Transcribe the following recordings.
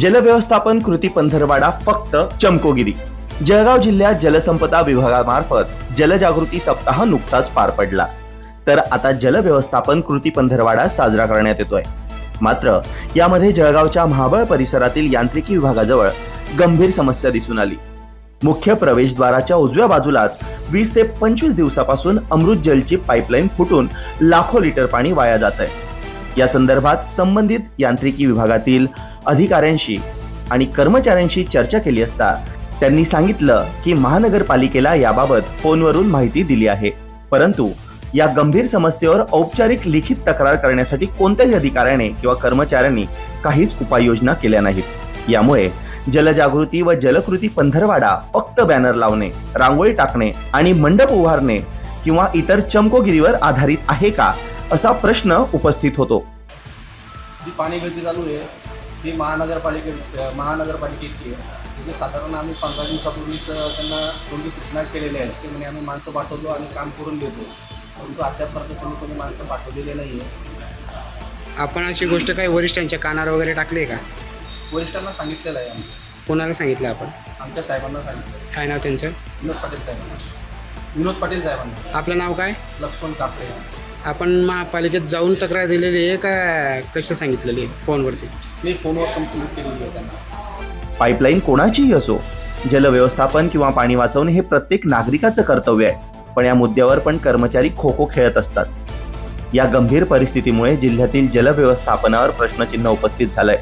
जलव्यवस्थापन कृती पंधरवाडा फक्त चमकोगिरी. जळगाव जिल्ह्यात जलसंपदा विभागामार्फत जलजागृती सप्ताह नुकताच पार पडला. तर आता जलव्यवस्थापन कृती पंधरवाडा साजरा करण्यात येतोय. मात्र यामध्ये जळगावच्या महाबळ परिसरातील यांत्रिकी विभागाजवळ गंभीर समस्या दिसून आली. मुख्य प्रवेशद्वाराच्या उजव्या बाजूलाच वीस ते पंचवीस दिवसापासून अमृत जलची पाईपलाईन फुटून लाखो लिटर पाणी वाया जात आहे या संदर्भात संबंधित यांत्रिकी विभागातील अधिकाऱ्यांशी आणि कर्मचाऱ्यांशी चर्चा केली असता त्यांनी सांगितलं की महानगरपालिकेला याबाबत फोनवरून माहिती दिली आहे. परंतु या गंभीर समस्येवर औपचारिक लिखित तक्रार करण्यासाठी कोणत्याही अधिकाऱ्याने किंवा कर्मचाऱ्यांनी काहीच उपाययोजना केल्या नाहीत. यामुळे जलजागृती व जलकृती पंधरवाडा फक्त बॅनर लावणे रांगोळी टाकणे आणि मंडप उभारणे किंवा इतर चमकोगिरीवर आधारित आहे का असा प्रश्न उपस्थित होतो. जी पाणी गळती चालू आहे ती महानगरपालिके महानगरपालिकेची आहे. तिथे साधारण आम्ही पंधरा दिवसापूर्वीच त्यांना दोन्ही सूचना केलेल्या आहेत ते म्हणे आम्ही माणसं पाठवतो आणि काम करून देतो. परंतु अद्यापपर्यंत कोणी कोणी माणसं पाठवलेले नाही आहे. आपण अशी गोष्ट काही वरिष्ठांच्या कानावर वगैरे टाकली आहे का? वरिष्ठांना सांगितलेलं आहे आम्ही. कोणाला सांगितलं आपण? आमच्या साहेबांना सांगितलं. काय नाव त्यांचं? विनोद पाटील साहेबांना विनोद पाटील साहेबांना. आपलं नाव काय? लक्ष्मण कापडे आपण महापालिकेत जाऊन तक्रार दिलेली आहे का? कसं सांगितलेली आहे फोनवरती? मी फोनवर कंप्लेंट केलेली आहे त्यांना. पाईपलाईन कोणाचीही असो जलव्यवस्थापन किंवा पाणी वाचवणे हे प्रत्येक नागरिकाचं कर्तव्य आहे पण या मुद्द्यावर पण कर्मचारी खो खो खेळत असतात. या गंभीर परिस्थितीमुळे जिल्ह्यातील जलव्यवस्थापनावर प्रश्नचिन्ह उपस्थित झालंय.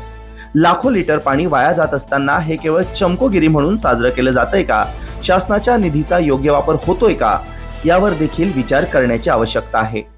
लाखो लिटर पाणी वाया जात असताना हे केवळ चमकोगिरी म्हणून साजरं केलं जातंय का? शासनाच्या निधीचा योग्य वापर होतोय का? यावर देखील विचार करण्याची आवश्यकता आहे.